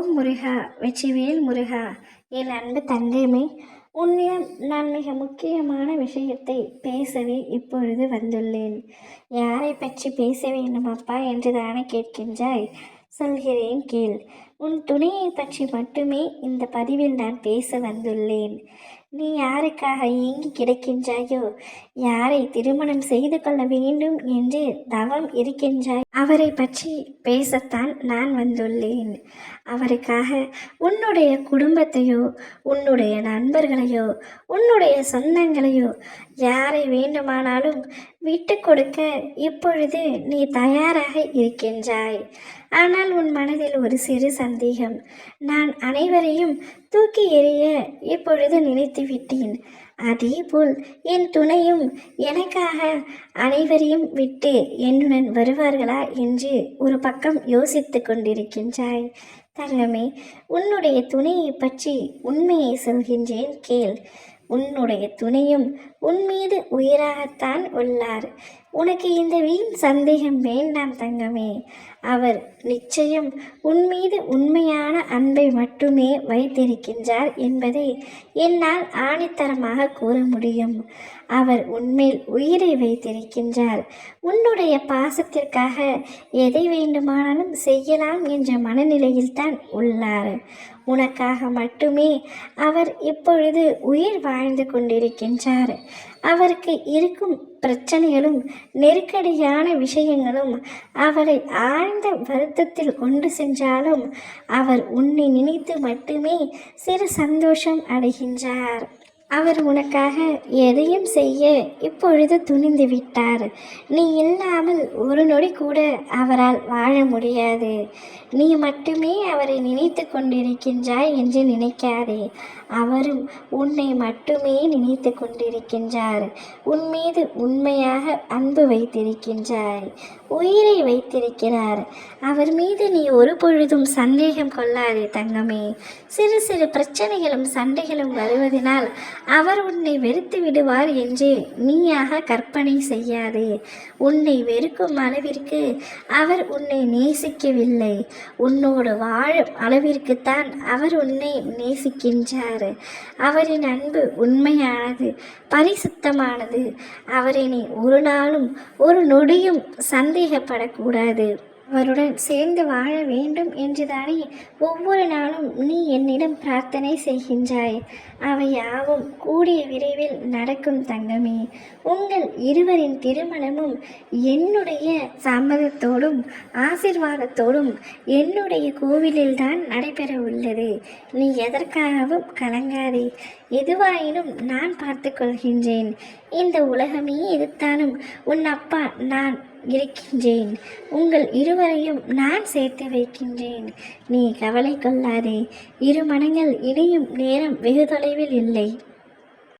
ஓம் முருகா வெற்றிவேல் முருகா என் அன்பு தங்கையுமே உன்னிடம் நான் மிக முக்கியமான விஷயத்தை பேசவே இப்பொழுது வந்துள்ளேன். யாரை பற்றி பேச வேண்டும் அப்பா என்று தானே கேட்கின்றாய். சொல்கிறேன் கேள். உன் துணையை பற்றி மட்டுமே இந்த பதிவில் நான் பேச வந்துள்ளேன். நீ யாருக்காக ஏங்கி கிடக்கின்றாயோ யாரை திருமணம் செய்து கொள்ள வேண்டும் என்று தவம் இருக்கின்றாய். அவரை பற்றி பேசத்தான் நான் வந்துள்ளேன். அவருக்காக உன்னுடைய குடும்பத்தையோ உன்னுடைய நண்பர்களையோ உன்னுடைய சொந்தங்களையோ யாரை வேண்டுமானாலும் விட்டு கொடுக்க இப்பொழுது நீ தயாராக இருக்கின்றாய். ஆனால் உன் மனதில் ஒரு சிறு சந்தேகம். நான் அனைவரையும் தூக்கி எறிய இப்பொழுது நினைத்து விட்டேன். அதேபோல் என் துணையும் எனக்காக அனைவரையும் விட்டு என்னுடன் வருவார்களா என்று ஒரு பக்கம் யோசித்து கொண்டிருக்கின்றாய். தங்கமே உன்னுடைய துணையை பற்றி உண்மையை சொல்கின்றேன் கேள். உன்னுடைய துணையும் உன் மீது உயிராகத்தான் உள்ளார். உனக்கு இந்த வீண் சந்தேகம் வேண்டாம் தங்கமே. அவர் நிச்சயம் உன் மீது உண்மையான அன்பை மட்டுமே வைத்திருக்கின்றார் என்பதை என்னால் ஆணித்தரமாக கூற முடியும். அவர் உன்மேல் உயிரை வைத்திருக்கின்றார். உன்னுடைய பாசத்திற்காக எதை வேண்டுமானாலும் செய்யலாம் என்ற மனநிலையில்தான் உள்ளார். உனக்காக மட்டுமே அவர் இப்பொழுது உயிர் வாழ்ந்து கொண்டிருக்கின்றார். அவருக்கு இருக்கும் பிரச்சனைகளும் நெருக்கடியான விஷயங்களும் அவரை ஆழ்ந்த வருத்தத்தில் கொண்டு சென்றாலும் அவர் உன்னை நினைத்து மட்டுமே சிறு சந்தோஷம் அடைகின்றார். அவர் உனக்காக எதையும் செய்ய இப்பொழுது துணிந்து விட்டார். நீ இல்லாமல் ஒரு நொடி கூட அவரால் வாழ முடியாது. நீ மட்டுமே அவரை நினைத்து கொண்டிருக்கின்றாய் என்று நினைக்காதே. அவரும் உன்னை மட்டுமே நினைத்து கொண்டிருக்கின்றார். உன் மீது உண்மையாக அன்பு வைத்திருக்கின்றாய். உயிரை வைத்திருக்கிறார். அவர் மீது நீ ஒரு பொழுதும் சந்தேகம் கொள்ளாதே தங்கமே. சிறு சிறு பிரச்சனைகளும் சண்டைகளும் வருவதனால் அவர் உன்னை வெறுத்து விடுவார் என்று நீயாக கற்பனை செய்யாதே. உன்னை வெறுக்கும் அளவிற்கு அவர் உன்னை நேசிக்கவில்லை. உன்னோடு வாழும் அளவிற்குத்தான் அவர் உன்னை நேசிக்கின்றார். அவரின் அன்பு உண்மையானது பரிசுத்தமானது. அவரை நீ ஒரு நாளும் ஒரு நொடியும் சந்தேகப்படக்கூடாது. அவருடன் சேர்ந்து வாழ வேண்டும் என்றுதானே ஒவ்வொரு நாளும் நீ என்னிடம் பிரார்த்தனை செய்கின்றாய். அவை யாவும் கூடிய விரைவில் நடக்கும் தங்கமே. உங்கள் இருவரின் திருமணமும் என்னுடைய சம்மதத்தோடும் ஆசிர்வாதத்தோடும் என்னுடைய கோவிலில்தான் நடைபெற உள்ளது நீ எதற்காகவும் கலங்காதே. எதுவாயினும் நான் பார்த்து கொள்கின்றேன். இந்த உலகமே எதிர்த்தாலும் உன் அப்பா நான் இருக்கின்றேன். உங்கள் இருவரையும் நான் சேர்த்து வைக்கின்றேன். நீ கவலை கொள்ளாதே. இரு மனங்கள் இணையும் நேரம் வெகு தொலைவில் இல்லை.